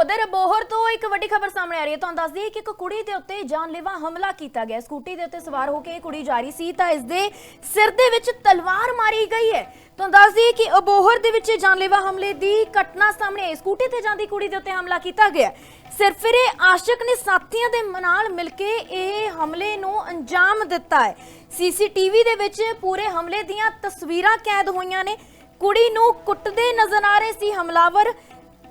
ਉਧਰ ਬੋਹਰ ਤੋਂ ਇੱਕ ਵੱਡੀ ਖਬਰ ਸਾਹਮਣੇ ਆ ਰਹੀ ਹੈ। ਤੁਹਾਨੂੰ ਦੱਸ ਦਈਏ ਕਿ ਇੱਕ ਕੁੜੀ ਦੇ ਉੱਤੇ ਜਾਨਲੇਵਾ ਹਮਲਾ ਕੀਤਾ ਗਿਆ। ਸਕੂਟੀ ਦੇ ਉੱਤੇ ਸਵਾਰ ਹੋ ਕੇ ਇਹ ਕੁੜੀ ਜਾ ਰਹੀ ਸੀ ਤਾਂ ਇਸ ਦੇ ਸਿਰ ਦੇ ਵਿੱਚ ਤਲਵਾਰ ਮਾਰੀ ਗਈ ਹੈ। ਤੁਹਾਨੂੰ ਦੱਸ ਦਈਏ ਕਿ ਅਬੋਹਰ ਦੇ ਵਿੱਚ ਜਾਨਲੇਵਾ ਹਮਲੇ ਦੀ ਘਟਨਾ ਸਾਹਮਣੇ ਆਈ। ਸਕੂਟੀ ਤੇ ਜਾਂਦੀ ਕੁੜੀ ਦੇ ਉੱਤੇ ਹਮਲਾ ਕੀਤਾ ਗਿਆ। ਸਿਰਫਿਰੇ ਆਸ਼ਿਕ ਨੇ ਸਾਥੀਆਂ ਦੇ ਨਾਲ ਮਿਲ ਕੇ ਇਹ ਹਮਲੇ ਨੂੰ ਅੰਜਾਮ ਦਿੱਤਾ ਹੈ। ਸੀਸੀਟੀਵੀ ਦੇ ਵਿੱਚ ਪੂਰੇ ਹਮਲੇ ਦੀਆਂ ਤਸਵੀਰਾਂ ਕੈਦ ਹੋਈਆਂ ਨੇ। ਕੁੜੀ ਨੂੰ ਕੁੱਟਦੇ ਨਜ਼ਰ ਆ ਰਹੇ ਸੀ ਹਮਲਾਵਰ।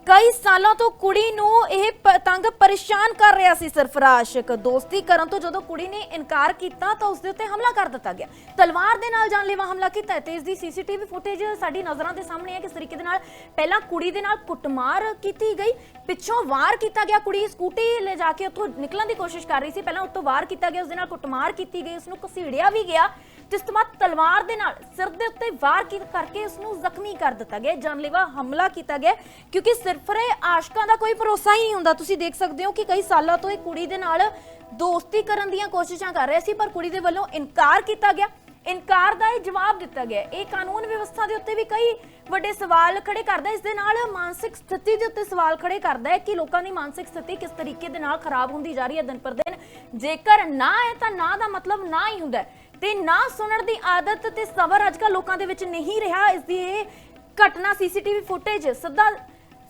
ਕਈ ਸਾਲਾਂ ਤੋਂ ਕੁੜੀ ਨੂੰ ਇਹ ਤੰਗ ਪਰੇਸ਼ਾਨ ਕਰ ਰਿਹਾ ਸੀ ਸਰਫਰਾਸ਼ਕ ਦੋਸਤੀ ਕਰਨ ਤੋਂ ਜਦੋਂ ਕੁੜੀ ਨੇ ਇਨਕਾਰ ਕੀਤਾ ਤਾਂ ਉਸ ਦੇ ਉੱਤੇ ਹਮਲਾ ਕਰ ਦਿੱਤਾ ਗਿਆ। ਤਲਵਾਰ ਦੇ ਨਾਲ ਜਾਨਲੇਵਾ ਹਮਲਾ ਕੀਤਾ ਹੈ। ਤੇ ਇਸ ਦੀ ਸੀਸੀਟੀਵੀ ਫੁਟੇਜ ਸਾਡੀ ਨਜ਼ਰਾਂ ਦੇ ਸਾਹਮਣੇ ਹੈ ਕਿਸ ਤਰੀਕੇ ਦੇ ਨਾਲ ਪਹਿਲਾਂ ਕੁੜੀ ਦੇ ਨਾਲ ਕੁੱਟਮਾਰ ਕੀਤੀ ਗਈ, ਪਿੱਛੋਂ ਵਾਰ ਕੀਤਾ ਗਿਆ ਕੁੜੀ, ਸਕੂਟੀ ਲੈ ਜਾ ਕੇ ਉੱਥੋਂ ਨਿਕਲਣ ਦੀ ਕੋਸ਼ਿਸ਼ ਕਰ ਰਹੀ ਸੀ। ਪਹਿਲਾਂ ਉੱਤੋਂ ਵਾਰ ਕੀਤਾ ਗਿਆ, ਉਸ ਦੇ ਨਾਲ ਕੁੱਟਮਾਰ ਕੀਤੀ ਗਈ, ਉਸ ਨੂੰ ਘਸੀੜਿਆ ਵੀ ਗਿਆ। ਤੇ ਤੋਂ ਬਾਅਦ ਤਲਵਾਰ ਦੇ ਨਾਲ ਸਿਰ ਦੇ ਉੱਤੇ ਵਾਰ ਕਰਕੇ ਉਸ ਨੂੰ ਜ਼ਖਮੀ ਕਰ ਦਿੱਤਾ ਗਿਆ, ਜਾਨਲੇਵਾ ਹਮਲਾ ਕੀਤਾ ਗਿਆ, ਕਿਉਂਕਿ ਸਿਰਫਰੇ ਆਸ਼ਕਾਂ ਦਾ ਕੋਈ ਭਰੋਸਾ ਹੀ ਹੁੰਦਾ। ਤੁਸੀਂ ਦੇਖ ਸਕਦੇ ਹੋ ਕਿ ਕਈ ਸਾਲਾਂ ਤੋਂ ਇਹ ਕੁੜੀ ਦੇ ਨਾਲ ਦੋਸਤੀ ਕਰਨ ਦੀਆਂ ਕੋਸ਼ਿਸ਼ਾਂ ਕਰ ਰਿਹਾ ਸੀ, ਪਰ ਕੁੜੀ ਦੇ ਵੱਲੋਂ ਇਨਕਾਰ ਕੀਤਾ ਗਿਆ। ਇਨਕਾਰ ਦਾ ਇਹ ਜਵਾਬ ਦਿੱਤਾ ਗਿਆ। ਇਹ ਕਾਨੂੰਨ ਵਿਵਸਥਾ ਦੇ ਉੱਤੇ ਵੀ ਕਈ ਵੱਡੇ ਸਵਾਲ ਖੜੇ ਕਰਦਾ ਹੈ। ਇਸ ਦੇ ਨਾਲ ਮਾਨਸਿਕ ਸਥਿਤੀ ਦੇ ਉੱਤੇ ਸਵਾਲ ਖੜੇ ਕਰਦਾ ਹੈ ਕਿ ਲੋਕਾਂ ਦੀ ਮਾਨਸਿਕ ਸਥਿਤੀ ਕਿਸ ਤਰੀਕੇ ਦੇ ਨਾਲ ਖਰਾਬ ਹੁੰਦੀ ਜਾ ਰਹੀ ਹੈ ਦਿਨ ਪਰ ਦਿਨ। ਜੇਕਰ ਨਾ ਹੈ ਤਾਂ ਨਾ ਦਾ ਮਤਲਬ ਨਾ ਹੀ ਹੁੰਦਾ ਤੇ ਨਾ ਸੁਣਨ ਦੀ ਆਦਤ ਤੇ ਸਬਰ ਅੱਜਕੱਲ ਲੋਕਾਂ ਦੇ ਵਿੱਚ ਨਹੀਂ ਰਿਹਾ। ਇਸ ਦੀ ਇਹ ਘਟਨਾ ਸੀਸੀਟੀਵੀ ਫੁਟੇਜ, ਸਿੱਧਾ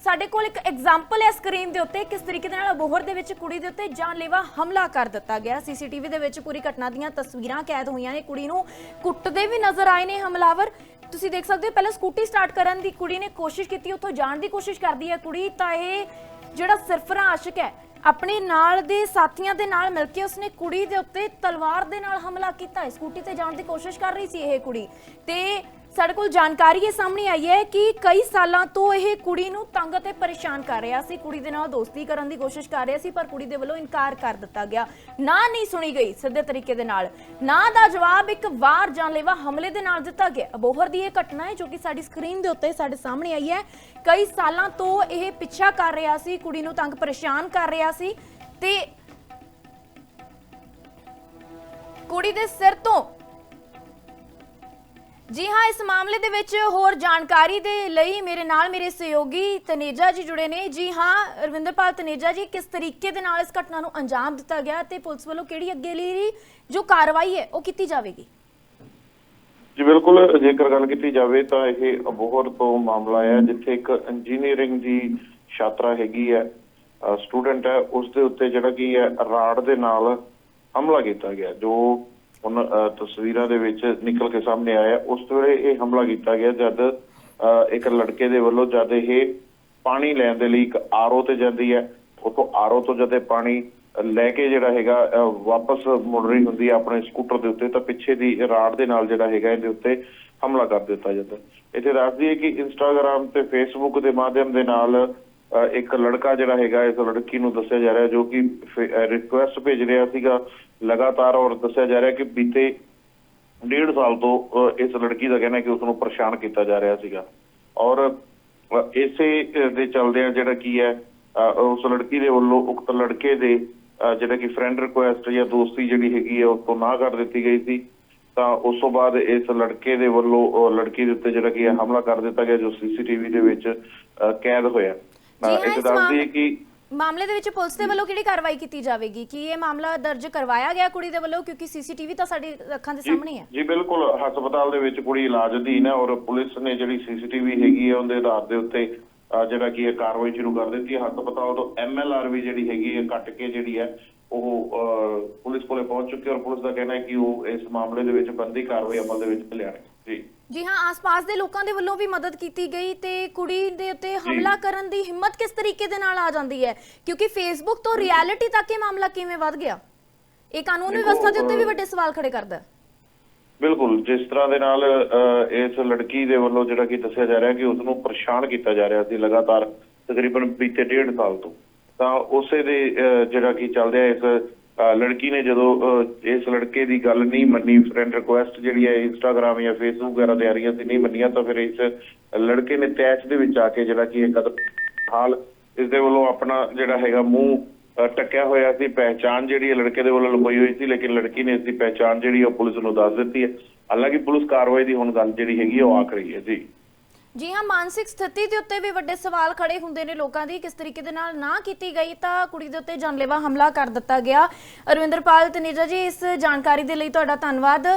ਸਾਡੇ ਕੋਲ ਇੱਕ ਐਗਜ਼ਾਮਪਲ ਹੈ ਸਕਰੀਨ ਦੇ ਉੱਤੇ। ਕਿਸ ਤਰੀਕੇ ਦੇ ਨਾਲ ਅਬੋਹਰ ਦੇ ਵਿੱਚ ਕੁੜੀ ਦੇ ਉੱਤੇ ਜਾਨਲੇਵਾ ਹਮਲਾ ਕਰ ਦਿੱਤਾ ਗਿਆ। ਸੀਸੀਟੀਵੀ ਦੇ ਵਿੱਚ ਪੂਰੀ ਘਟਨਾ ਦੀਆਂ ਤਸਵੀਰਾਂ ਕੈਦ ਹੋਈਆਂ ਨੇ। ਕੁੜੀ ਨੂੰ ਕੁੱਟਦੇ ਵੀ ਨਜ਼ਰ ਆਏ ਨੇ ਹਮਲਾਵਰ। ਤੁਸੀਂ ਦੇਖ ਸਕਦੇ ਹੋ, ਪਹਿਲਾਂ ਸਕੂਟੀ ਸਟਾਰਟ ਕਰਨ ਦੀ ਕੁੜੀ ਨੇ ਕੋਸ਼ਿਸ਼ ਕੀਤੀ, ਉੱਥੋਂ ਜਾਣ ਦੀ ਕੋਸ਼ਿਸ਼ ਕਰਦੀ ਹੈ ਕੁੜੀ। ਤਾਂ ਇਹ ਜਿਹੜਾ ਸਿਰਫਰਾ ਆਸ਼ਿਕ ਹੈ, ਆਪਣੇ ਨਾਲ ਦੇ ਸਾਥੀਆਂ ਦੇ ਨਾਲ ਮਿਲ ਕੇ ਉਸਨੇ ਕੁੜੀ ਦੇ ਉੱਤੇ ਤਲਵਾਰ ਦੇ ਨਾਲ ਹਮਲਾ ਕੀਤਾ। ਹੈ ਸਕੂਟੀ ਤੇ ਜਾਣ ਦੀ ਕੋਸ਼ਿਸ਼ ਕਰ ਰਹੀ ਸੀ ਇਹ ਕੁੜੀ। ਤੇ ਸਾਡੇ ਕੋਲ ਜਾਣਕਾਰੀ ਇਹ ਸਾਹਮਣੇ ਆਈ ਹੈ ਕਿ ਕਈ ਸਾਲਾਂ ਤੋਂ ਇਹ ਕੁੜੀ ਨੂੰ ਤੰਗ ਅਤੇ ਪਰੇਸ਼ਾਨ ਕਰ ਰਿਹਾ ਸੀ। ਕੁੜੀ ਦੇ ਨਾਲ ਦੋਸਤੀ ਕਰਨ ਦੀ ਕੋਸ਼ਿਸ਼ ਕਰ ਰਿਹਾ ਸੀ, ਪਰ ਕੁੜੀ ਦੇ ਵੱਲੋਂ ਇਨਕਾਰ ਕਰ ਦਿੱਤਾ ਗਿਆ। ਨਾ ਨਹੀਂ ਸੁਣੀ ਗਈ ਸਿੱਧੇ ਤਰੀਕੇ ਦੇ ਨਾਲ। ਨਾ ਦਾ ਜਵਾਬ ਇੱਕ ਵਾਰ ਜਾਨਲੇਵਾ ਹਮਲੇ ਦੇ ਨਾਲ ਦਿੱਤਾ ਗਿਆ। ਅਬੋਹਰ ਦੀ ਇਹ ਘਟਨਾ ਹੈ ਜੋ ਕਿ ਸਾਡੀ ਸਕਰੀਨ ਦੇ ਉੱਤੇ ਸਾਡੇ ਸਾਹਮਣੇ ਆਈ ਹੈ। ਕਈ ਸਾਲਾਂ ਤੋਂ ਇਹ ਪਿੱਛਾ ਕਰ ਰਿਹਾ ਸੀ, ਕੁੜੀ ਨੂੰ ਤੰਗ ਪਰੇਸ਼ਾਨ ਕਰ ਰਿਹਾ ਸੀ ਤੇ ਕੁੜੀ ਦੇ ਸਿਰ ਤੋਂ ਜੀ ਹਾਂ, ਇਸ ਮਾਮਲੇ ਦੇ ਵਿੱਚ ਹੋਰ ਜਾਣਕਾਰੀ ਦੇ ਲਈ ਮੇਰੇ ਨਾਲ ਮੇਰੇ ਸਹਿਯੋਗੀ ਤਨੇਜਾ ਜੀ ਜੁੜੇ ਨੇ। ਜੀ ਹਾਂ, ਰਵਿੰਦਰਪਾਲ ਤਨੇਜਾ ਜੀ, ਕਿਸ ਤਰੀਕੇ ਦੇ ਨਾਲ ਇਸ ਘਟਨਾ ਨੂੰ ਅੰਜਾਮ ਦਿੱਤਾ ਗਿਆ ਤੇ ਪੁਲਿਸ ਵੱਲੋਂ ਕਿਹੜੀ ਅੱਗੇ ਲਈ ਜੋ ਕਾਰਵਾਈ ਹੈ, ਉਹ ਕੀਤੀ ਜਾਵੇਗੀ? ਜੀ, ਬਿਲਕੁਲ, ਜੇਕਰ ਗੱਲ ਕੀਤੀ ਜਾਵੇ ਤਾਂ ਇਹ ਅਬੋਹਰ ਤੋਂ ਮਾਮਲਾ ਹੈ, ਜਿੱਥੇ ਇੱਕ ਇੰਜੀਨੀਅਰਿੰਗ ਦੀ ਛਾਤਰਾ ਹੈਗੀ ਹੈ ਸਟੂਡੈਂਟ ਹੈ, ਉਸ ਦੇ ਉੱਤੇ ਜਿਹੜਾ ਕੀ ਹੈ, ਰਾੜ ਦੇ ਨਾਲ ਹਮਲਾ ਕੀਤਾ ਗਿਆ, ਜੋ ਹੁਣ ਤਸਵੀਰਾਂ ਦੇ ਵਿੱਚ ਨਿਕਲ ਕੇ ਸਾਹਮਣੇ ਆਇਆ। ਉਸ ਵੇਲੇ ਇਹ ਹਮਲਾ ਕੀਤਾ ਗਿਆ ਜਦ ਇੱਕ ਲੜਕੇ ਦੇ ਵੱਲੋਂ ਜਦ ਇਹ ਪਾਣੀ ਲੈਣ ਦੇ ਲਈ ਇੱਕ ਆਰਓ ਤੇ ਜਾਂਦੀ ਹੈ ਉਤੋਂ ਆਰਓ ਤੋਂ ਜਦ ਇਹ ਪਾਣੀ ਲੈ ਕੇ ਜਿਹੜਾ ਹੈਗਾ ਅਹ, ਵਾਪਸ ਮੁੜ ਰਹੀ ਹੁੰਦੀ ਹੈ ਆਪਣੇ ਸਕੂਟਰ ਦੇ ਉੱਤੇ ਤਾਂ ਪਿੱਛੇ ਦੀ ਰਾੜ ਦੇ ਨਾਲ ਜਿਹੜਾ ਹੈਗਾ ਇਹਦੇ ਉੱਤੇ ਹਮਲਾ ਕਰ ਦਿੱਤਾ ਜਾਂਦਾ। ਇੱਥੇ ਦੱਸਦੀ ਹੈ ਕਿ ਇੰਸਟਾਗ੍ਰam ਤੇ ਫੇਸਬੁੱਕ ਦੇ ਮਾਧਿਅਮ ਦੇ ਨਾਲ ਇੱਕ ਲੜਕਾ ਜਿਹੜਾ ਹੈਗਾ ਇਸ ਲੜਕੀ ਨੂੰ ਦੱਸਿਆ ਜਾ ਰਿਹਾ ਜੋ ਕਿ ਰਿਕੁਐਸਟ ਭੇਜ ਰਿਹਾ ਸੀਗਾ। ਲਗਾਤਾਰ ਔਰ ਦੱਸਿਆ ਜਾ ਰਿਹਾ ਕਿ ਬੀਤੇ ਡੇਢ ਸਾਲ ਤੋਂ ਇਸ ਲੜਕੀ ਦਾ ਕਹਿਣਾ ਕਿ ਉਸ ਨੂੰ ਪਰੇਸ਼ਾਨ ਕੀਤਾ ਜਾ ਰਿਹਾ ਸੀਗਾ। ਔਰ ਇਸੇ ਅਹ, ਦੇ ਚੱਲਦਿਆਂ ਜਿਹੜਾ ਕੀ ਹੈ ਉਸ ਲੜਕੀ ਦੇ ਵੱਲੋਂ ਉਕਤ ਲੜਕੇ ਦੇ ਜਿਹੜਾ ਕਿ ਫਰੈਂਡ ਰਿਕੁਐਸਟ ਜਾਂ ਦੋਸਤੀ ਜਿਹੜੀ ਹੈਗੀ ਹੈ ਉਸ ਤੋਂ ਨਾ ਕਰ ਦਿੱਤੀ ਗਈ ਸੀ। ਤਾਂ ਉਸ ਤੋਂ ਬਾਅਦ ਇਸ ਲੜਕੇ ਦੇ ਵੱਲੋਂ ਲੜਕੀ ਦੇ ਉੱਤੇ ਜਿਹੜਾ ਕਿ ਹਮਲਾ ਕਰ ਦਿੱਤਾ ਗਿਆ ਜੋ ਸੀਸੀਟੀਵੀ ਦੇ ਵਿੱਚ ਕੈਦ ਹੋਇਆ। ਮਾਮਲੇ- ਕਿ ਮਾਮਲੇ ਦੇ ਵਿੱਚ ਪੁਲਿਸ ਦੇ ਵੱਲੋਂ ਕਿਹੜੀ ਕਾਰਵਾਈ ਕੀਤੀ ਜਾਵੇਗੀ? ਕੀ ਇਹ ਮਾਮਲਾ ਦਰਜ ਕਰਵਾਇਆ ਗਿਆ ਕੁੜੀ ਦੇ ਵੱਲੋਂ? ਕਿਉਂਕਿ ਸੀਸੀਟੀਵੀ ਤਾਂ ਸਾਡੀ ਅੱਖਾਂ ਦੇ ਸਾਹਮਣੇ ਹੈ। ਜੀ ਬਿਲਕੁਲ ਹਸਪਤਾਲ ਦੇ ਵਿੱਚ ਕੁੜੀ ਇਲਾਜ ਅਧੀਨ ਹੈ ਔਰ ਪੁਲਿਸ ਨੇ ਜਿਹੜੀ ਸੀਸੀਟੀਵੀ ਹੈਗੀ ਹੈ ਉਹਦੇ ਆਧਾਰ ਦੇ ਉੱਤੇ ਜਿਹੜਾ ਕੀ ਹੈ ਕਾਰਵਾਈ ਸ਼ੁਰੂ ਕਰ ਦਿੱਤੀ ਹੈ। ਹਸਪਤਾਲ ਤੋਂ ਐਮਐਲਆਰ ਵੀ ਜਿਹੜੀ ਹੈਗੀ ਹੈ ਕੱਟ ਕੇ ਜਿਹੜੀ ਹੈ ਉਹ ਪੁਲਿਸ ਕੋਲੇ ਪਹੁੰਚ ਚੁੱਕੀ ਔਰ ਪੁਲਿਸ ਦਾ ਕਹਿਣਾ ਹੈ ਕਿ ਉਹ ਇਸ ਮਾਮਲੇ ਦੇ ਵਿੱਚ ਬੰਦੀ ਕਾਰਵਾਈ ਅਮਲ ਦੇ ਵਿੱਚ ਲਿਆਣਗੇ ਜੀ ਹਾਂ ਆਸ-ਪਾਸ ਦੇ ਲੋਕਾਂ ਦੇ ਵੱਲੋਂ ਵੀ ਮਦਦ ਕੀਤੀ ਗਈ ਤੇ ਕੁੜੀ ਦੇ ਉੱਤੇ ਹਮਲਾ ਕਰਨ ਦੀ ਹਿੰਮਤ ਕਿਸ ਤਰੀਕੇ ਦੇ ਨਾਲ ਆ ਜਾਂਦੀ ਹੈ? ਕਿਉਂਕਿ ਫੇਸਬੁੱਕ ਤੋਂ ਰਿਐਲਿਟੀ ਤੱਕ ਇਹ ਮਾਮਲਾ ਕਿਵੇਂ ਵੱਧ ਗਿਆ? ਇਹ ਕਾਨੂੰਨ ਵਿਵਸਥਾ ਦੇ ਉੱਤੇ ਵੀ ਵੱਡੇ ਸਵਾਲ ਖੜੇ ਕਰਦਾ ਹੈ। ਬਿਲਕੁਲ ਜਿਸ ਤਰ੍ਹਾਂ ਦੇ ਨਾਲ ਇਸ ਲੜਕੀ ਦੇ ਵੱਲੋਂ ਜਿਹੜਾ ਕਿ ਦੱਸਿਆ ਜਾ ਰਿਹਾ ਕਿ ਉਸ ਨੂੰ ਪਰੇਸ਼ਾਨ ਕੀਤਾ ਜਾ ਰਿਹਾ ਸੀ ਲਗਾਤਾਰ ਤਕਰੀਬਨ ਬੀਤੇ ਡੇਢ ਸਾਲ ਤੋਂ ਤਾਂ ਉਸੇ ਦੇ ਜਿਹੜਾ ਕਿ ਚੱਲਦਿਆ ਇਸ ਅਹ, ਲੜਕੀ ਨੇ ਜਦੋਂ ਇਸ ਲੜਕੇ ਦੀ ਗੱਲ ਨਹੀਂ ਮੰਨੀ ਫਰੈਂਡ ਰਿਕੁਐਸਟ ਜਿਹੜੀ ਹੈ ਇੰਸਟਾਗ੍ਰam ਜਾਂ ਫੇਸਬੁੱਕ ਵਗੈਰਾ ਤੇ ਆ ਰਹੀਆਂ ਸੀ ਨਹੀਂ ਮੰਨੀਆਂ, ਤਾਂ ਫਿਰ ਇਸ ਲੜਕੇ ਨੇ ਤੈਚ ਦੇ ਵਿੱਚ ਆ ਕੇ ਜਿਹੜਾ ਕਿ ਇਹ ਕਦਮ ਹਾਲ ਇਸ ਦੇ ਵੱਲੋਂ ਆਪਣਾ ਜਿਹੜਾ ਹੈਗਾ ਮੂੰਹ, ਅਹ ਟੱਕਿਆ ਹੋਇਆ ਸੀ ਪਹਿਚਾਨ ਜਿਹੜੀ ਲੜਕੇ ਦੇ ਵੱਲੋਂ ਲੁਕੋਈ ਹੋਈ ਸੀ, ਲੇਕਿਨ ਲੜਕੀ ਨੇ ਇਸ ਦੀ ਪਹਿਚਾਨ ਜਿਹੜੀ ਉਹ ਪੁਲਿਸ ਨੂੰ ਦੱਸ ਦਿੱਤੀ ਹੈ। ਹਾਲਾਂਕਿ ਪੁਲਿਸ ਕਾਰਵਾਈ ਦੀ ਹੁਣ ਗੱਲ ਜਿਹੜੀ ਹੈਗੀ ਹੈ ਉਹ ਆਖ ਰਹੀ ਹੈ, ਜੀ। ਜੀ ਹਾਂ, ਮਾਨਸਿਕ ਸਥਿਤੀ ਦੇ ਉੱਤੇ ਵੀ ਵੱਡੇ ਸਵਾਲ ਖੜੇ ਹੁੰਦੇ ਨੇ ਲੋਕਾਂ ਦੀ। ਕਿਸ ਤਰੀਕੇ ਦੇ ਨਾਲ ਨਾ ਕੀਤੀ ਗਈ ਤਾਂ ਕੁੜੀ ਦੇ ਉੱਤੇ ਜਾਨਲੇਵਾ ਹਮਲਾ ਕਰ ਦਿੱਤਾ ਗਿਆ। ਅਰਵਿੰਦਰਪਾਲ ਤਨੇਜਾ ਜੀ, ਇਸ ਜਾਣਕਾਰੀ ਦੇ ਲਈ ਤੁਹਾਡਾ ਧੰਨਵਾਦ।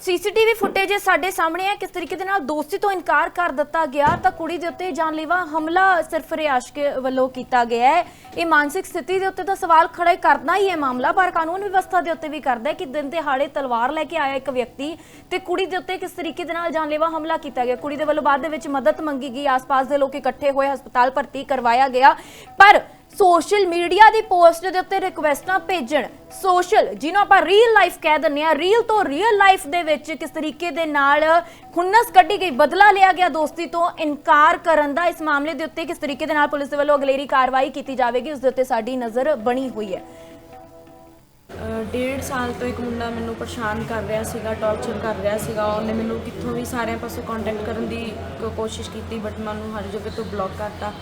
ਸੀਸੀਟੀਵੀ ਫੁਟੇਜ ਸਾਡੇ ਸਾਹਮਣੇ ਹੈ। ਕਿਸ ਤਰੀਕੇ ਦੇ ਨਾਲ ਦੋਸਤੀ ਤੋਂ ਇਨਕਾਰ ਕਰ ਦਿੱਤਾ ਗਿਆ, ਤਾਂ ਕੁੜੀ ਦੇ ਉੱਤੇ ਜਾਨਲੇਵਾ ਹਮਲਾ ਸਿਰਫ ਰਿਆਸ਼ਕ ਵੱਲੋਂ ਕੀਤਾ ਗਿਆ ਹੈ। ਇਹ ਮਾਨਸਿਕ ਸਥਿਤੀ ਦੇ ਉੱਤੇ ਤਾਂ ਸਵਾਲ ਖੜੇ ਕਰਨਾ ਹੀ ਹੈ ਮਾਮਲਾ, ਪਰ ਕਾਨੂੰਨ ਵਿਵਸਥਾ ਦੇ ਉੱਤੇ ਵੀ ਕਰਦਾ ਹੈ ਕਿ ਦਿਨ ਦਿਹਾੜੇ ਤਲਵਾਰ ਲੈ ਕੇ ਆਇਆ ਇੱਕ ਵਿਅਕਤੀ ਤੇ ਕੁੜੀ ਦੇ ਉੱਤੇ ਕਿਸ ਤਰੀਕੇ ਦੇ ਨਾਲ ਜਾਨਲੇਵਾ ਹਮਲਾ ਕੀਤਾ ਗਿਆ। ਕੁੜੀ ਦੇ ਵੱਲੋਂ ਬਾਅਦ ਦੇ ਵਿੱਚ ਮਦਦ ਮੰਗੀ ਗਈ। ਆਸ-ਪਾਸ ਦੇ ਲੋਕ ਇਕੱਠੇ ਹੋਏ ਹਸਪਤਾਲ ਭਰਤੀ ਕਰਵਾਇਆ ਗਿਆ। ਪਰ ਸੋਸ਼ਲ ਮੀਡੀਆ ਦੀ ਪੋਸਟ ਦੇ ਉੱਤੇ ਰਿਕੁਐਸਟਾਂ ਭੇਜਣ। ਸੋਸ਼ਲ ਜਿਹਨੂੰ ਆਪਾਂ ਰੀਅਲ ਲਾਈਫ ਕਹਿ ਦਿੰਦੇ ਆ ਰੀਅਲ ਤੋਂ ਰੀਅਲ ਲਾਈਫ ਦੇ ਵਿੱਚ ਕਿਸ ਤਰੀਕੇ ਦੇ ਨਾਲ ਖੁੰਨਸ ਕੱਢੀ ਗਈ ਬਦਲਾ ਲਿਆ ਗਿਆ ਦੋਸਤੀ ਤੋਂ ਇਨਕਾਰ ਕਰਨ ਦਾ ਇਸ ਮਾਮਲੇ ਦੇ ਉੱਤੇ ਕਿਸ ਤਰੀਕੇ ਦੇ ਨਾਲ ਪੁਲਿਸ ਦੇ ਵੱਲੋਂ ਅਗਲੇਰੀ ਕਾਰਵਾਈ ਕੀਤੀ ਜਾਵੇਗੀ ਉਸ ਦੇ ਉੱਤੇ ਸਾਡੀ ਨਜ਼ਰ ਬਣੀ ਹੋਈ ਹੈ। ਅ, ਡੇਢ ਸਾਲ ਤੋਂ ਇੱਕ ਮੁੰਡਾ ਮੈਨੂੰ ਪਰੇਸ਼ਾਨ ਕਰ ਰਿਹਾ ਸੀਗਾ ਟੌਰਚਰ ਕਰ ਰਿਹਾ ਸੀਗਾ। ਉਹਨੇ ਮੈਨੂੰ ਕਿੱਥੋਂ ਵੀ ਸਾਰਿਆਂ ਪਾਸੋਂ ਕੰਟੈਕਟ ਕਰਨ ਦੀ ਕ- ਕੋਸ਼ਿਸ਼ ਕੀਤੀ ਬਟ ਮੈਂ ਉਹਨੂੰ ਹਰ ਜਗ੍ਹਾ ਤੋਂ ਬਲੌਕ ਕਰਤਾ।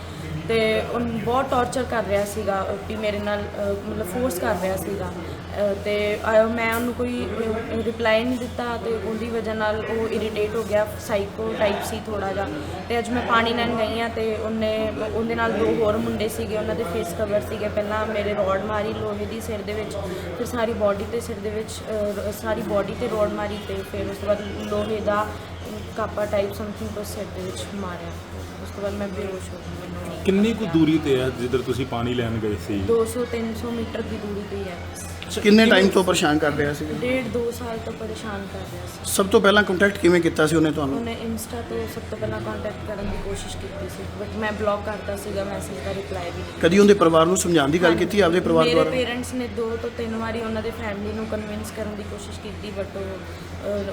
ਤੇ ਉਹ ਬਹੁਤ ਟੌਰਚਰ ਕਰ ਰਿਹਾ ਸੀਗਾ ਵੀ ਮੇਰੇ ਨਾਲ ਅ, ਮਤਲਬ ਫੋਰਸ ਕਰ ਰਿਹਾ ਸੀਗਾ। ਅ, ਤੇ ਅ, ਮੈਂ ਉਹਨੂੰ ਕੋਈ ਰਿਪਲਾਈ ਨਹੀਂ ਦਿੱਤਾ ਤੇ ਉਹਦੀ ਵਜ੍ਹਾ ਨਾਲ ਉਹ ਇਰੀਟੇਟ ਹੋ ਗਿਆ ਸਾਈਕੋ ਟਾਈਪ ਸੀ ਥੋੜਾ ਜਿਹਾ। ਤੇ ਅੱਜ ਮੈਂ ਪਾਣੀ ਲੈਣ ਗਈ ਆ ਤੇ ਉਹਨੇ ਉਹਦੇ ਨਾਲ ਦੋ ਹੋਰ ਮੁੰਡੇ ਸੀਗੇ ਉਹਨਾਂ ਦੇ ਫੇਸ ਕਵਰ ਸੀਗੇ। ਪਹਿਲਾਂ ਮੇਰੇ ਰੋਡ ਮਾਰੀ ਲੋਹੇ ਦੀ ਸਿਰ ਦੇ ਵਿੱਚ ਫਿਰ ਸਾਰੀ ਬਾਡੀ ਤੇ ਸਿਰ ਦੇ ਵਿੱਚ ਅਹ, ਸਾਰੀ ਬਾਡੀ ਤੇ ਰੋਡ ਮਾਰੀ ਤੇ ਫਿਰ ਉਸ ਤੋਂ ਬਾਅਦ ਲੋਹੇ ਦਾ ਕਾਪਾ ਟਾਈਪ ਸਮਥਿੰਗ ਤੋਂ ਸਿਰ ਦੇ ਵਿੱਚ ਮਾਰਿਆ। ਉਸ ਤੋਂ ਬਾਅਦ ਮੈਂ ਬੇਹੋਸ਼ ਹੋ ਗਈ। ਕਿੰਨੀ ਕੁ ਦੂਰੀ ਤੇ ਹੈ ਜਿੱਧਰ ਤੁਸੀਂ ਪਾਣੀ ਲੈਣ ਗਏ ਸੀ? 200 300 ਮੀਟਰ ਦੀ ਦੂਰੀ ਤੇ ਹੀ ਹੈ। ਕਿੰਨੇ ਟਾਈਮ ਤੋਂ ਪਰੇਸ਼ਾਨ ਕਰ ਰਿਹਾ ਸੀ ਡੇਢ ਦੋ ਸਾਲ ਤੋਂ ਪਰੇਸ਼ਾਨ ਕਰ ਰਿਹਾ ਸੀ। ਸਭ ਤੋਂ ਪਹਿਲਾਂ ਕੰਟੈਕਟ ਕਿਵੇਂ ਕੀਤਾ ਸੀ ਉਹਨੇ ਤੁਹਾਨੂੰ? ਉਹਨੇ ਇੰਸਟਾ ਤੋਂ ਸਭ ਤੋਂ ਪਹਿਲਾਂ ਕੰਟੈਕਟ ਕਰਨ ਦੀ ਕੋਸ਼ਿਸ਼ ਕੀਤੀ ਸੀ ਬਟ ਮੈਂ ਬਲੌਕ ਕਰਤਾ ਸੀਗਾ ਮੈਸੇਜ ਦਾ ਰਿਪਲਾਈ ਵੀ ਨਹੀਂ ਕਦੀ ਉਹਦੇ ਪਰਿਵਾਰ ਨੂੰ ਸਮਝਾਉਣ ਦੀ ਗੱਲ ਕੀਤੀ ਆਪਦੇ ਪਰਿਵਾਰ ਮੇਰੇ ਦੁਆਰਾ? ਪੇਰੈਂਟਸ ਨੇ ਦੋ ਤੋਂ ਤਿੰਨ ਵਾਰੀ ਉਹਨਾਂ ਦੇ ਫੈਮਿਲੀ ਨੂੰ ਕਨਵਿੰਸ ਕਰਨ ਦੀ ਕੋਸ਼ਿਸ਼ ਕੀਤੀ ਬਟ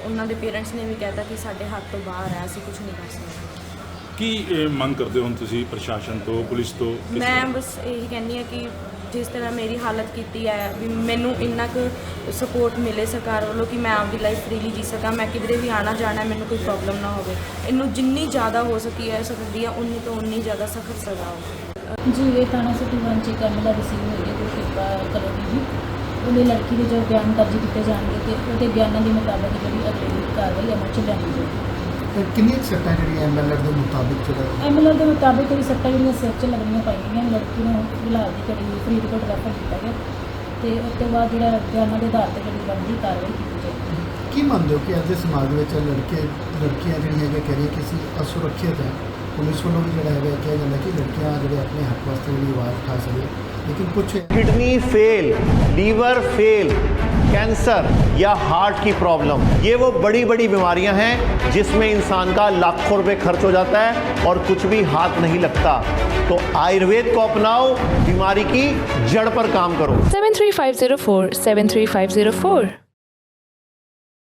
ਉਹਨਾਂ ਦੇ ਪੇਰੈਂਟਸ ਨੇ ਵੀ ਕਹਿਤਾ ਕਿ ਸਾਡੇ ਹੱਥ ਤੋਂ ਬਾਹਰ ਹੈ ਅਸੀਂ ਕੁਝ ਨਹੀਂ ਕਰ ਸਕਦੇ। ਕੀ ਮੰਗ ਕਰਦੇ ਹੋ ਹੁਣ ਤੁਸੀਂ ਪ੍ਰਸ਼ਾਸਨ ਤੋਂ ਪੁਲਿਸ ਤੋਂ? ਕਿਸ ਮੈਂ ਤਰ੍ਹਾਂ? ਬਸ ਇਹੀ ਕਹਿੰਦੀ ਹਾਂ ਕਿ ਜਿਸ ਤਰ੍ਹਾਂ ਮੇਰੀ ਹਾਲਤ ਕੀਤੀ ਹੈ ਵੀ ਮੈਨੂੰ ਇੰਨਾ ਕੁ ਸਪੋਰਟ ਮਿਲੇ ਸਰਕਾਰ ਵੱਲੋਂ ਕਿ ਮੈਂ ਆਪਦੀ ਲਾਈਫ ਫ੍ਰੀਲੀ ਜੀ ਸਕਾਂ ਮੈਂ ਕਿਧਰੇ ਵੀ ਆਣਾ ਜਾਣਾ ਮੈਨੂੰ ਕੋਈ ਪ੍ਰੋਬਲਮ ਨਾ ਹੋਵੇ। ਇਹਨੂੰ ਜਿੰਨੀ ਜ਼ਿਆਦਾ ਹੋ ਸਕੀ ਹੈ ਸਕਦੀ ਹੈ ਉਨੀ ਤੋਂ ਉਨੀ ਜ਼ਿਆਦਾ ਸਖਤ ਸਜ਼ਾ ਹੋਵੇ। ਜੀ ਇਹ ਥਾਣਾ ਸਿਟੀ ਵਨ ਚ ਕਮਲਾ ਰਿਸੀਵ ਹੋਈ ਹੈ ਕੋਈ ਕਿਰਪਾ ਕਲੋਨੀ ਦੀ ਉਹਦੇ ਲੜਕੀ ਦੇ ਜੋ ਬਿਆਨ ਦਰਜ ਕੀਤੇ ਜਾਣਗੇ ਤੇ ਉਹਦੇ ਬਿਆਨਾਂ ਦੇ ਮੁਤਾਬਕ ਜਿਹੜੀ ਅਗਲੀ ਕਾਰਵਾਈ ਅਮਲ ਚ ਲੈਣੀ ਜਾਵੇਗੀ ਕਿੰਨੀ ਸੱਟਾਂ ਜਿਹੜੀਆਂ ਐਮਐਲਆਰ ਦੇ ਮੁਤਾਬਿਕ ਜਿਹੜਾ ਐਮਐਲਆਰ ਦੇ ਮੁਤਾਬਿਕ ਕੋਈ ਸੱਟਾਂ ਜਿਹੜੀਆਂ ਸਿਰ ਲੱਗਣੀਆਂ ਪਾਈਆਂ ਗਈਆਂ ਲੜਕੀ ਨੂੰ ਫਿਲਹਾਲ ਦੀ ਕਰੀ ਫਰੀਦਕੋਟ ਰੈਫਰ ਕੀਤਾ ਗਿਆ। ਤੇ ਉਸ ਤੋਂ ਬਾਅਦ ਜਿਹੜਾ ਬਿਆਨਾਂ ਦੇ ਆਧਾਰ ਤੇ ਜਿਹੜੀ ਬੰਦੀ ਕਾਰਵਾਈ ਕੀਤੀ ਜਾਏਗੀ ਕੀ ਮੰਨਦੇ ਹੋ ਕਿ ਅੱਜ ਦੇ ਸਮਾਜ ਵਿੱਚ ਲੜਕੇ ਲੜਕੀਆਂ ਜਿਹੜੀਆਂ ਹੈਗੀਆਂ ਕਹਿ ਰਹੀਆਂ ਕਿ ਅਸੀਂ ਅਸੁਰੱਖਿਅਤ ਹੈ? ਪੁਲਿਸ ਵੱਲੋਂ ਵੀ ਜਿਹੜਾ ਹੈਗਾ ਕਿਹਾ ਜਾਂਦਾ ਕਿ ਲੜਕੀਆਂ ਜਿਹੜੇ ਆਪਣੇ ਹੱਕ ਵਾਸਤੇ ਜਿਹੜੀ ਆਵਾਜ਼ ਉਠਾ ਸਕਦੇ ਲੇਕਿਨ ਕੁਝ kidney fail liver fail cancer या हार्ट की प्रॉब्लम, ये वो बड़ी बड़ी बीमारियाँ हैं जिसमें इंसान का लाखों रुपए खर्च हो जाता है और कुछ भी हाथ नहीं लगता। तो आयुर्वेद को अपनाओ, बीमारी की जड़ पर काम करो। 73504 73504